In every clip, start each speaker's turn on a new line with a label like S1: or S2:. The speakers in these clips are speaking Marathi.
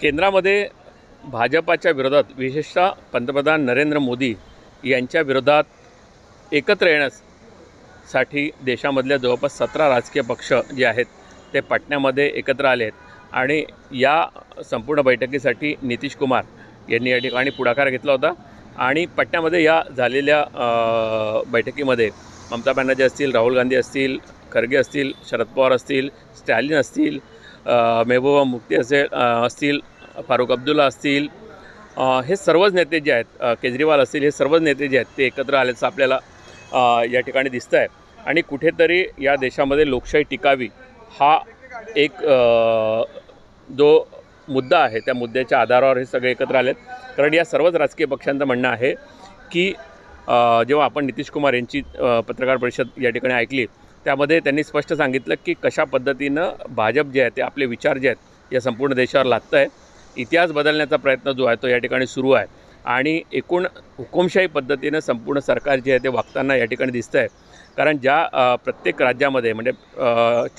S1: केंद्रामध्ये भाजपाच्या विरोधात विशेषतः पंतप्रधान नरेंद्र मोदी यांच्या विरोधात एकत्र येण्यासाठी देशामधल्या जवळपास सतरा राजकीय पक्ष जे आहेत ते पाटण्यामध्ये एकत्र आले आहेत. आणि या संपूर्ण बैठकीसाठी नितीश कुमार यांनी या ठिकाणी पुढाकार घेतला होता. आणि पटण्यामध्ये या झालेल्या बैठकीमध्ये ममता बॅनर्जी असतील राहुल गांधी असतील खरगे असतील शरद पवार असतील स्टॅलिन असतील अ, मेहबूबा मुफ्ती असेल असतील फारुख अब्दुल्ला असतील हे सर्वच नेते जे आहेत केजरीवाल असतील हे सर्वच नेते जे आहेत ते एकत्र आल्याचं आपल्याला या ठिकाणी दिसतं आहे आणि कुठेतरी या देशामध्ये लोकशाही टिकावी हा एक जो मुद्दा आहे त्या मुद्द्याच्या आधारावर हे सगळे एकत्र आलेत. कारण या सर्वच राजकीय पक्षांचं म्हणणं आहे की जेव्हा आपण नितीश कुमार यांची पत्रकार परिषद या ठिकाणी ऐकली त्यामध्ये त्यांनी स्पष्ट सांगितलं की कशा पद्धतीनं भाजप जे आहे ते आपले विचार जे आहेत या संपूर्ण देशावर लादतं आहे इतिहास बदलण्याचा प्रयत्न जो आहे तो या ठिकाणी सुरू आहे. आणि एकूण हुकुमशाही पद्धतीनं संपूर्ण सरकार जे आहे ते वागताना या ठिकाणी दिसतं आहे कारण ज्या प्रत्येक राज्यामध्ये म्हणजे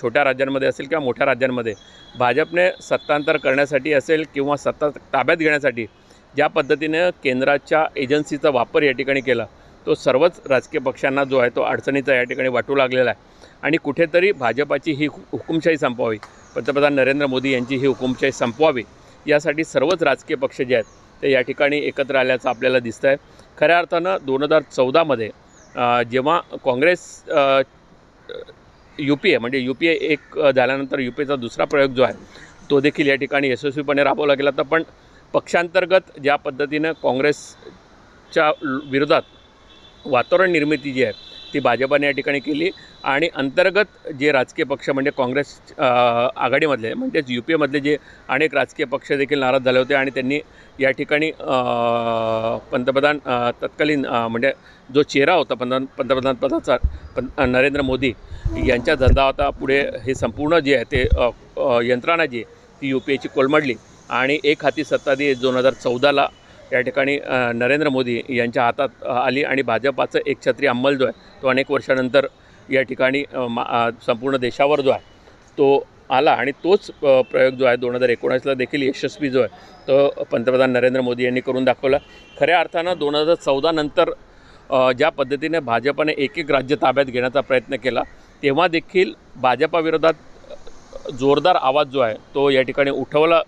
S1: छोट्या राज्यांमध्ये असेल किंवा मोठ्या राज्यांमध्ये भाजपने सत्तांतर करण्यासाठी असेल किंवा सत्ता ताब्यात घेण्यासाठी ज्या पद्धतीनं केंद्राच्या एजन्सीचा वापर या ठिकाणी केला तो सर्वच राजकीय पक्षांना जो आहे तो अडचणीचा या ठिकाणी वाटू लागलेला आहे. आणि कुठेतरी भाजपाची ही हु- हुकुमशाही संपवावी. पंतप्रधान नरेंद्र मोदी यांची ही हुकुमशाही संपवावी. यासाठी सर्वच राजकीय पक्ष जे आहेत ते या ठिकाणी एकत्र आल्याचं आपल्याला दिसतं आहे खऱ्या अर्थानं दोन हजार चौदामध्ये जेव्हा काँग्रेस यू पी ए म्हणजे यू पी ए एक झाल्यानंतर यू पी एचा दुसरा प्रयोग जो आहे तो देखील या ठिकाणी यशस्वीपणे राबवला गेला. तर पण पक्षांतर्गत ज्या पद्धतीनं काँग्रेसच्या विरोधात वातावरण निर्मिती जी आहे ती भाजपाने या ठिकाणी केली. आणि अंतर्गत जे राजकीय पक्ष म्हणजे काँग्रेस आघाडीमधले म्हणजेच यू पी एमधले जे अनेक राजकीय पक्ष देखील नाराज झाले होते आणि त्यांनी या ठिकाणी पंतप्रधान तत्कालीन म्हणजे जो चेहरा होता पंतप्रधान पंतप्रधान पदाचा पं नरेंद्र मोदी यांच्या धंदा पुढे हे संपूर्ण जे आहे ते यंत्रणा जी आहे ती यू पी एची कोलमडली. आणि एक हाती सत्ताधी दोन हजार चौदाला या ठिकाणी नरेंद्र मोदी यांच्या हातात आली आणि भाजपाचं एकछत्री अंमल जो आहे तो अनेक वर्षानंतर या ठिकाणी मा संपूर्ण देशावर जो आहे तो आला आणि तोच प्रयोग जो आहे दोन हजार एकोणीसला देखील यशस्वी जो आहे तो पंतप्रधान नरेंद्र मोदी यांनी करून दाखवला. खऱ्या अर्थानं दोन हजार चौदानंतर ज्या पद्धतीने भाजपाने एक एक राज्य ताब्यात घेण्याचा प्रयत्न केला तेव्हा देखील भाजपाविरोधात जोरदार आवाज जो आहे तो या ठिकाणी उठवला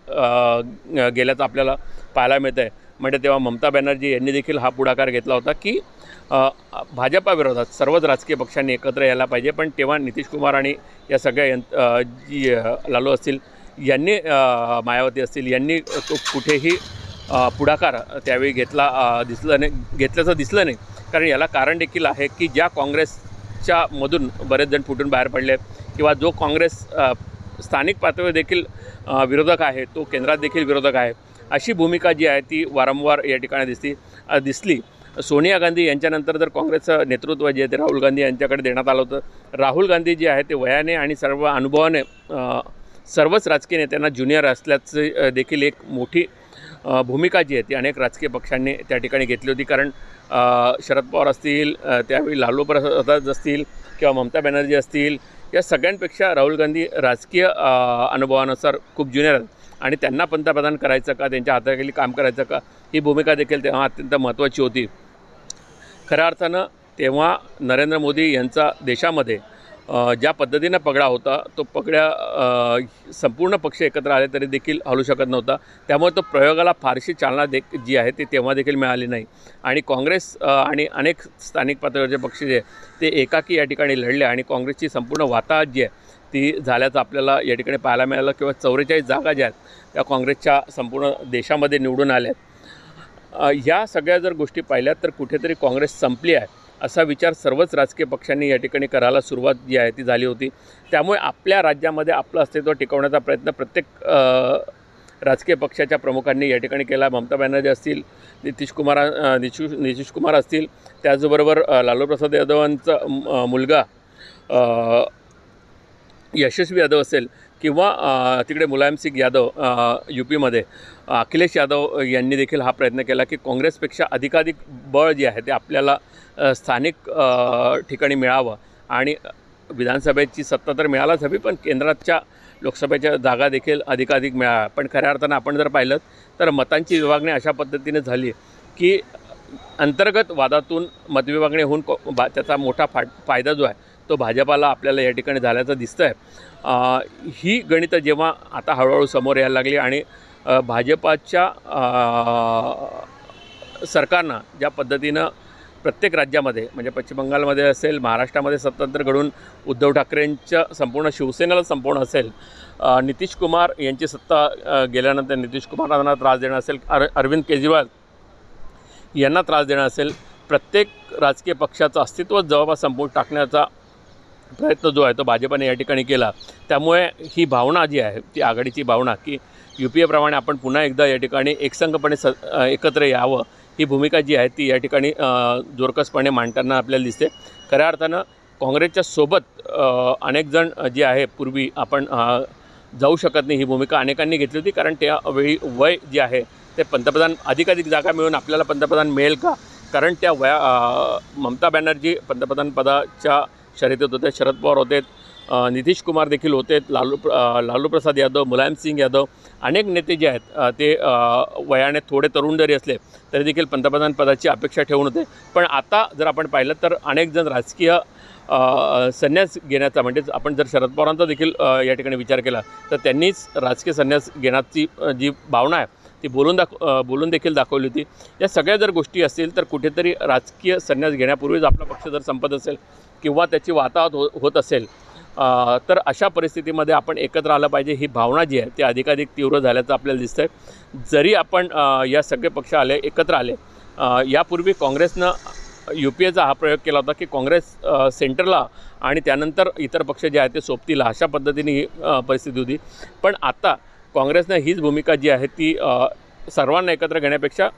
S1: गेल्याचं आपल्याला पाहायला मिळतं आहे म्हणजे तेव्हा ममता बॅनर्जी यांनी देखील हा पुढाकार घेतला होता की भाजपाविरोधात सर्वच राजकीय पक्षांनी एकत्र यायला पाहिजे. पण तेव्हा नितीश कुमार आणि या सगळ्या यंत जी लालू असतील यांनी मायावती असतील यांनी तो कुठेही पुढाकार त्यावेळी घेतला दिसलं नाही घेतल्याचं दिसलं नाही. कारण याला कारण देखील आहे की ज्या काँग्रेसच्या मधून बरेच जण फुटून बाहेर पडले किंवा जो काँग्रेस स्थानिक पातळीवर देखील विरोधक आहे तो केंद्रात देखील विरोधक आहे अशी भूमिका जी आहे ती वारंवार या ठिकाणी दिसती दिसली. सोनिया गांधी यांच्यानंतर जर काँग्रेसचं नेतृत्व जे आहे ते राहुल गांधी यांच्याकडे देण्यात आलं होतं. राहुल गांधी जे आहे ते वयाने आणि सर्व अनुभवाने सर्वच राजकीय नेत्यांना ज्युनियर असल्याचं देखील एक मोठी भूमिका जी आहे ती अनेक राजकीय पक्षांनी त्या ठिकाणी घेतली होती. कारण शरद पवार असतील त्यावेळी लालू प्रसाद असतील किंवा ममता बॅनर्जी असतील या सगळ्यांपेक्षा राहुल गांधी राजकीय अनुभवानुसार खूप ज्युनियर आहेत. आणि त्यांना पंतप्रधान करायचं का त्यांच्या हाताखाली काम करायचं का ही भूमिका देखील तेव्हा अत्यंत महत्त्वाची होती. खऱ्या अर्थानं तेव्हा नरेंद्र मोदी यांचा देशामध्ये ज्या पद्धतीनं पगडा होता तो पगड्या संपूर्ण पक्ष एकत्र आले तरी देखील हलू शकत नव्हता. त्यामुळे तो प्रयोगाला फारशी चालना दे जी आहे ती तेव्हा देखील मिळाली नाही. आणि काँग्रेस आणि अनेक स्थानिक पातळीवरचे पक्ष जे ते एकाकी या ठिकाणी लढले आणि काँग्रेसची संपूर्ण वाताहत जी आहे ती झाल्याचं आपल्याला या ठिकाणी पाहायला मिळालं किंवा चौवेचाळीस जागा ज्या आहेत त्या काँग्रेसच्या संपूर्ण देशामध्ये निवडून आल्या आहेत. या ह्या सगळ्या जर गोष्टी पाहिल्यात तर कुठेतरी काँग्रेस संपली आहे असा विचार सर्वच राजकीय पक्षांनी या ठिकाणी करायला सुरुवात जी आहे ती झाली होती. त्यामुळे आपल्या राज्यामध्ये आपलं अस्तित्व टिकवण्याचा प्रयत्न प्रत्येक राजकीय पक्षाच्या प्रमुखांनी या ठिकाणी केला. ममता बॅनर्जी असतील नितीश कुमार अ, नितीश कुमार असतील त्याचबरोबर लालूप्रसाद लालू प्रसाद यादवांचा मुलगा यशस्वी यादव असेल किंवा तिकडे तिकडे मुलायमसिंग यादव यू पीमध्ये अखिलेश यादव यांनी देखील हा प्रयत्न केला की काँग्रेसपेक्षा अधिकाधिक बळ जे आहे ते आपल्याला स्थानिक ठिकाणी मिळावं. आणि विधानसभेची सत्ता तर मिळायलाच हवी पण केंद्राच्या लोकसभेच्या जागा देखील अधिकाधिक मिळाव्या पण खऱ्या अर्थानं आपण जर पाहिलं तर मतांची विभागणी अशा पद्धतीने झाली की अंतर्गत वादातून मतविभागणी होऊन को बा त्याचा मोठा फाट फायदा जो आहे तो भाजपाला आपल्याला या ठिकाणी झाल्याचं दिसतं आहे ही गणितं जेव्हा आता हळूहळू समोर यायला लागली आणि भाजपाच्या सरकारनं ज्या पद्धतीनं प्रत्येक राज्यामध्ये म्हणजे पश्चिम बंगालमध्ये असेल महाराष्ट्रामध्ये स्वतंत्र घडून उद्धव ठाकरेंच्या संपूर्ण शिवसेनेला संपूर्ण असेल नितीश कुमार यांची सत्ता गेल्यानंतर नितीश कुमारांना त्रास देणं असेल अर अरविंद केजरीवाल यांना त्रास देणं असेल प्रत्येक राजकीय पक्षाचं अस्तित्व जवळपास संपवून टाकण्याचा प्रयत्न जो आहे तो भाजपाने या ठिकाणी केला. त्यामुळे ही भावना जी आहे ती आघाडीची भावना की यू पी एप्रमाणे आपण पुन्हा एकदा या ठिकाणी एकसंघपणे स एकत्र यावं ही भूमिका जी आहे ती या ठिकाणी जोरकसपणे मांडताना आपल्याला दिसते. खऱ्या अर्थानं काँग्रेसच्या सोबत अनेकजण अनेक जण जे आहे पूर्वी आपण जाऊ शकत नाही ही भूमिका अनेकांनी घेतली होती कारण त्यावेळी वय जे आहे ते पंतप्रधान अधिकाधिक जागा मिळून आपल्याला पंतप्रधान मिळेल का? कारण त्या वया ममता बॅनर्जी पंतप्रधान पदाच्या शर्यतीत होते शरद पवार होते नितीश कुमार देखील होते लालू लालू प्रसाद यादव मुलायम सिंग यादव अनेक नेते जे आहेत ते वयाने थोडे तरुण जरी असले तरी देखील पंतप्रधान पदाची अपेक्षा ठेवून होते. पण आता जर आपण पाहिलं तर अनेक जण राजकीय संन्यास घेण्याचा म्हणजेच आपण जर शरद पवारांचा देखील या ठिकाणी विचार केला तर त्यांनीच राजकीय संन्यास घेण्याची जी भावना आहे ती बोलून दाख बोलून देखील दाखवली होती. या सगळ्या जर गोष्टी असतील तर कुठेतरी राजकीय संन्यास घेण्यापूर्वीच आपला पक्ष जर संपत असेल किंवा त्याची वाताहत हो होत असेल तर अशा परिस्थितीमध्ये आपण एकत्र आलं पाहिजे ही भावना जी आहे ती अधिकाधिक तीव्र झाल्याचं आपल्याला दिसतं आहे जरी आपण या सगळे पक्ष आले एकत्र आले यापूर्वी काँग्रेसनं यू पी एचा हा प्रयोग केला होता की काँग्रेस सेंटरला आणि त्यानंतर इतर पक्ष जे आहेत ते सोबतीला अशा पद्धतीने ही परिस्थिती होती. पण आता काँग्रेसनं हीच भूमिका जी आहे ती सर्वांना एकत्र घेण्यापेक्षा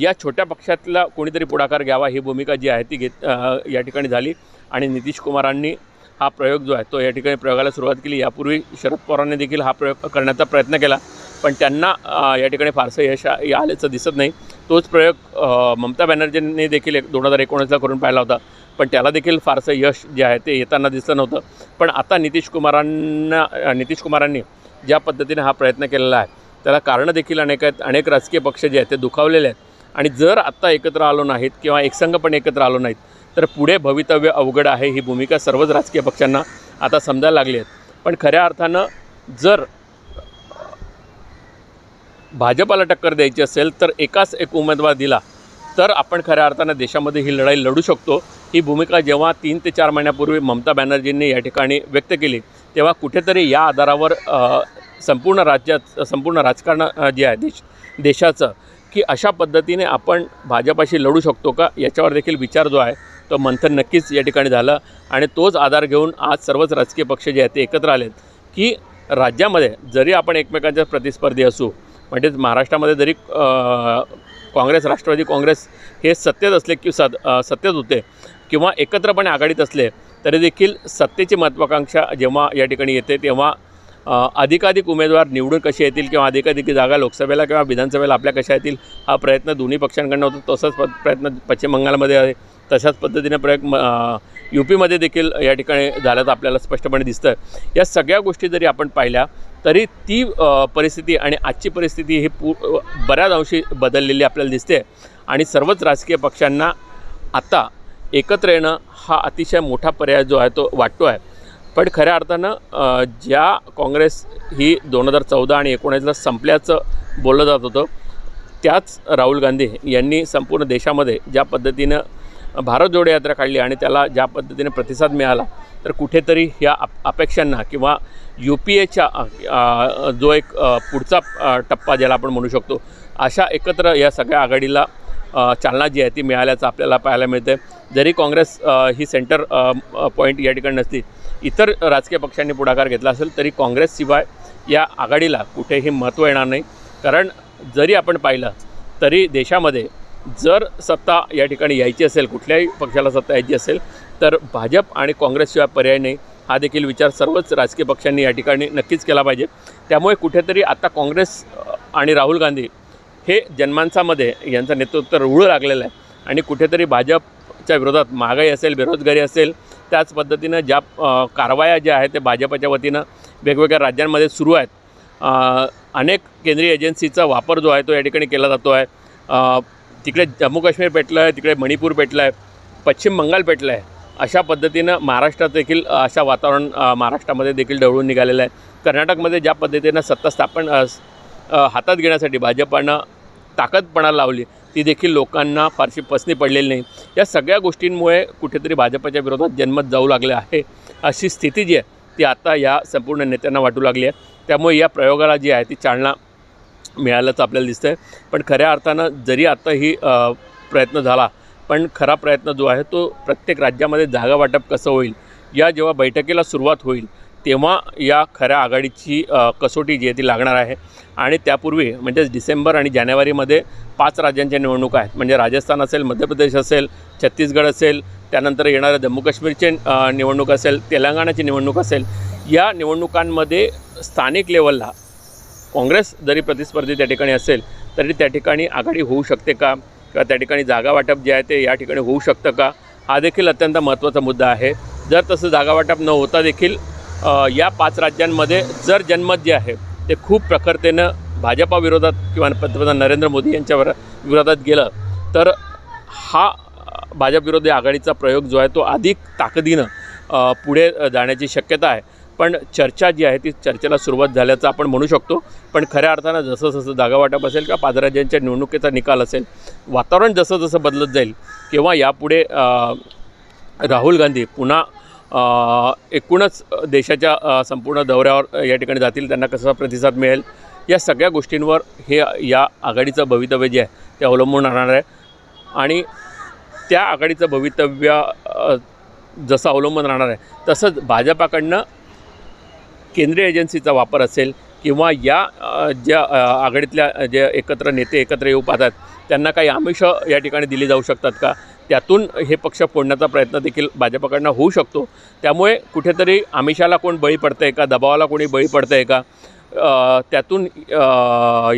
S1: या छोट्या पक्षातला कोणीतरी पुढाकार घ्यावा ही भूमिका जी आहे ती घेत या ठिकाणी झाली. आणि नितीश कुमारांनी हा प्रयोग जो आहे तो या ठिकाणी प्रयोगाला सुरुवात केली. यापूर्वी शरद पवारांनी देखील हा प्रयोग करण्याचा प्रयत्न केला. पण त्यांना या ठिकाणी फारसं यश या आल्याचं दिसत नाही. तोच प्रयोग ममता बॅनर्जींनी देखील एक दोन हजार एकोणीसला करून पाहिला होता. पण त्याला देखील फारसं यश जे आहे ते येताना दिसलं नव्हतं. पण आता नितीश कुमारांना नितीश कुमारांनी ज्या पद्धतीने हा प्रयत्न केलेला आहे त्याला कारणं देखील अनेक आहेत. अनेक राजकीय पक्ष जे आहेत ते दुखावलेले आहेत. आणि जर आत्ता एकत्र आलो नाहीत किंवा एकसंघपणे एकत्र आलो नाहीत तर पुढे भवितव्य अवघड आहे ही भूमिका सर्वच राजकीय पक्षांना आता समजायला लागली आहेत पण खऱ्या अर्थानं जर भाजपाला टक्कर द्यायची असेल तर एकाच एक उमेदवार दिला तर आपण खऱ्या अर्थानं देशामध्ये ही लढाई लढू शकतो. ही भूमिका जेव्हा तीन ते चार महिन्यापूर्वी ममता बॅनर्जींनी या ठिकाणी व्यक्त केली तेव्हा कुठेतरी या आधारावर संपूर्ण राज्यात संपूर्ण राजकारण जे आहे देश देशाचं की अशा पद्धतीने आपण भाजपाशी लढू शकतो का याच्यावर देखील विचार जो आहे तो मंथन नक्कीच या ठिकाणी झालं. आणि तोच आधार घेऊन आज सर्वच राजकीय पक्ष जे आहेत ते एकत्र आलेत की राज्यामध्ये जरी आपण एकमेकांच्या प्रतिस्पर्धी असू म्हणजेच महाराष्ट्रामध्ये जरी काँग्रेस राष्ट्रवादी काँग्रेस हे सत्तेत असले की सद सत्तेत होते किंवा एकत्रपणे आघाडीत असले तरी देखील सत्तेची महत्त्वाकांक्षा जेव्हा या ठिकाणी येते तेव्हा अधिकाधिक उमेदवार निवडून कसे येतील किंवा अधिकाधिक जागा लोकसभेला किंवा विधानसभेला आपल्या कशा येतील हा प्रयत्न दोन्ही पक्षांकडनं होतो. तसाच प प्रयत्न पश्चिम बंगालमध्ये आहे. तशाच पद्धतीने प्रयोग म यू पीमध्ये देखील या ठिकाणी झाल्याचं आपल्याला स्पष्टपणे दिसतं या सगळ्या गोष्टी जरी आपण पाहिल्या तरी ती परिस्थिती आणि आजची परिस्थिती ही पू बऱ्याच अंशी बदललेली आपल्याला दिसते. आणि सर्वच राजकीय पक्षांना आता एकत्र येणं हा अतिशय मोठा पर्याय जो आहे तो वाटतो आहे. पण खऱ्या अर्थानं ज्या काँग्रेस ही दोन हजार चौदा आणि एकोणीसला संपल्याचं बोललं जात होतं त्याच राहुल गांधी यांनी संपूर्ण देशामध्ये ज्या पद्धतीनं भारत जोडो यात्रा काढली आणि त्याला ज्या पद्धतीने प्रतिसाद मिळाला तर कुठेतरी ह्या अप अपेक्षांना किंवा यू पी एच्या जो एक पुढचा टप्पा ज्याला आपण म्हणू शकतो अशा एकत्र या सगळ्या आघाडीला चालना जी आहे ती मिळाल्याचं आपल्याला पाहायला मिळते जरी काँग्रेस ही सेंटर पॉईंट या ठिकाणी नसती इतर राजकीय पक्षांनी पुढाकार घेतला असेल तरी काँग्रेसशिवाय या आघाडीला कुठेही महत्त्व येणार नाही. कारण जरी आपण पाहिलं तरी देशामध्ये जर सत्ता या ठिकाणी यायची असेल कुठल्याही पक्षाला सत्ता यायची असेल तर भाजप आणि काँग्रेसशिवाय पर्याय नाही. हा देखील विचार सर्वच राजकीय पक्षांनी या ठिकाणी नक्कीच केला पाहिजे. त्यामुळे कुठेतरी आता काँग्रेस आणि राहुल गांधी हे जनमानसामध्ये यांचं नेतृत्व रुळू लागलेलं आहे. आणि कुठेतरी भाजपच्या विरोधात महागाई असेल बेरोजगारी असेल त्याच पद्धतीनं ज्या कारवाया ज्या आहेत ते भाजपच्या वतीनं वेगवेगळ्या राज्यांमध्ये सुरू आहेत. अनेक केंद्रीय एजन्सीचा वापर जो आहे तो या ठिकाणी केला जातो आहे. तिकडे जम्मू काश्मीर पेटलं आहे तिकडे मणिपूर पेटलं आहे पश्चिम बंगाल पेटलं आहे. अशा पद्धतीनं महाराष्ट्रात देखील अशा वातावरण महाराष्ट्रामध्ये देखील ढवळून निघालेलं आहे. कर्नाटकमध्ये ज्या पद्धतीनं सत्ता स्थापन हातात घेण्यासाठी भाजपानं ताकदपणा लावली ती देखील लोकांना फारशी पसनी पडलेली नाही. या सगळ्या गोष्टींमुळे कुठेतरी भाजपच्या विरोधात जन्मत जाऊ लागले आहे. अशी स्थिती जी आहे ती आता या संपूर्ण नेत्यांना वाटू लागली आहे. त्यामुळे या प्रयोगाला जी आहे ती चालना मिळाल्याचं आपल्याला दिसतं आहे पण खऱ्या अर्थानं जरी आता ही प्रयत्न झाला पण खरा प्रयत्न जो आहे तो प्रत्येक राज्यामध्ये जागा वाटप कसं होईल? या जेव्हा बैठकीला सुरुवात होईल तेव्हा या खऱ्या आघाडीची कसोटी जी आहे ती लागणार आहे. आणि त्यापूर्वी म्हणजेच डिसेंबर आणि जानेवारीमध्ये पाच राज्यांच्या निवडणुका आहेत. म्हणजे राजस्थान असेल मध्य प्रदेश असेल छत्तीसगड असेल त्यानंतर येणाऱ्या जम्मू काश्मीरचे निवडणूक असेल तेलंगणाची निवडणूक असेल या निवडणुकांमध्ये स्थानिक लेवलला काँग्रेस जरी प्रतिस्पर्धी त्या ठिकाणी असेल तरी त्या ठिकाणी आघाडी होऊ शकते का? किंवा त्या ठिकाणी जागा वाटप जे आहे ते या ठिकाणी होऊ शकतं का? हा देखील अत्यंत महत्त्वाचा मुद्दा आहे. जर तसं जागा वाटप न होता देखील या पाच राज्यांमध्ये जर जनमत जे आहे ते खूप प्रखरतेनं भाजपा विरोधात किंवा पंतप्रधान नरेंद्र मोदी यांच्यावर विरोधात गेलं तर हा भाजपविरोधी आघाडीचा प्रयोग जो आहे तो अधिक ताकदीनं पुढे जाण्याची शक्यता आहे. पण चर्चा जी आहे ती चर्चेला सुरुवात झाल्याचं आपण म्हणू शकतो. पण खऱ्या अर्थानं जसं जसं जागा वाटप असेल किंवा पाच राज्यांच्या निवडणुकीचा निकाल असेल वातावरण जसं जसं बदलत जाईल किंवा यापुढे राहुल गांधी पुन्हा एकूणच देशाच्या संपूर्ण दौऱ्यावर या ठिकाणी जातील त्यांना कसा प्रतिसाद मिळेल या सगळ्या गोष्टींवर हे या आघाडीचं भवितव्य जे आहे ते अवलंबून राहणार आहे. आणि त्या आघाडीचं भवितव्य जसं अवलंबून राहणार आहे तसंच भाजपाकडनं केंद्रीय एजन्सीचा वापर असेल किंवा या ज्या आघाडीतल्या जे एकत्र नेते एकत्र येऊ पाहतात त्यांना काही आमिष या ठिकाणी दिली जाऊ शकतात का? त्यातून हे पक्ष फोडण्याचा प्रयत्न देखील भाजपाकडनं होऊ शकतो. त्यामुळे कुठेतरी आमिषाला कोण बळी पडतं आहे का? दबावाला कोणी बळी पडतं आहे का त्यातून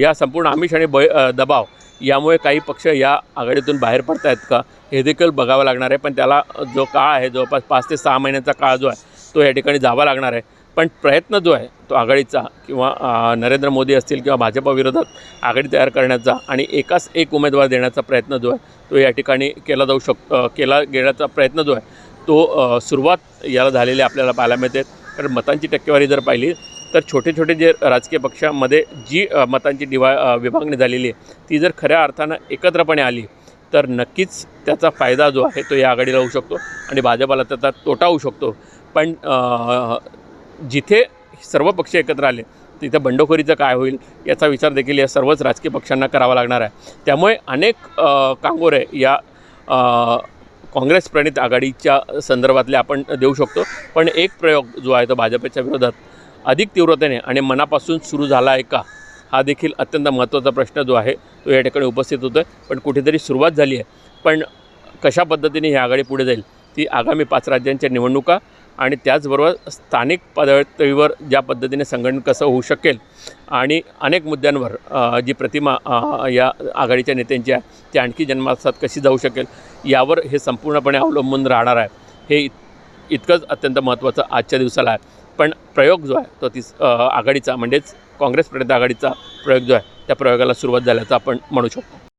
S1: या संपूर्ण आमिष आणि बळी दबाव यामुळे काही पक्ष या आघाडीतून बाहेर पडत आहेत का? हे देखील बघावं लागणार आहे. पण त्याला जो काळ आहे जवळपास पाच ते सहा महिन्याचा काळ जो आहे तो या ठिकाणी जावा लागणार आहे. पण प्रयत्न जो आहे तो आघाडीचा किंवा नरेंद्र मोदी असतील किंवा भाजपाविरोधात आघाडी तयार करण्याचा आणि एकाच एक उमेदवार देण्याचा प्रयत्न जो आहे तो या ठिकाणी केला जाऊ शक केला गेण्याचा प्रयत्न जो आहे तो सुरुवात याला झालेली आपल्याला पाहायला मिळते. कारण मतांची टक्केवारी जर पाहिली तर छोटे छोटे जे राजकीय पक्षामध्ये जी मतांची डिवा विभागणी झालेली आहे ती जर खऱ्या अर्थानं एकत्रपणे आली तर नक्कीच त्याचा फायदा जो आहे तो या आघाडीला होऊ शकतो आणि भाजपाला त्याचा तोटा होऊ शकतो. पण जिथे सर्व पक्ष एकत्र आले तिथे बंडखोरीचं काय होईल याचा विचार देखील या सर्वच राजकीय पक्षांना करावा लागणार आहे. त्यामुळे अनेक कांगोरे या काँग्रेस प्रणित आघाडीच्या संदर्भातले आपण देऊ शकतो. पण एक प्रयोग जो आहे तो भाजपच्या विरोधात अधिक तीव्रतेने आणि मनापासून सुरू झाला आहे का हा देखील अत्यंत महत्त्वाचा प्रश्न जो आहे तो या ठिकाणी उपस्थित होतो आहे पण कुठेतरी सुरुवात झाली आहे. पण कशा पद्धतीने ही आघाडी पुढे जाईल ती आगामी पाच राज्यांच्या निवडणुका आणि त्याचबरोबर स्थानिक पातळीवर ज्या पद्धतीने संघटन कसं होऊ शकेल आणि अनेक मुद्द्यांवर जी प्रतिमा या आघाडीच्या नेत्यांची आहे ती आणखी जन्मासात कशी जाऊ शकेल यावर हे संपूर्णपणे अवलंबून राहणार आहे. हे इत इतकंच अत्यंत महत्त्वाचं आजच्या दिवसाला आहे. पण प्रयोग जो आहे तो तीस आघाडीचा म्हणजेच काँग्रेस प्रणित आघाडीचा प्रयोग जो आहे त्या प्रयोगाला सुरुवात झाल्याचं आपण म्हणू शकतो.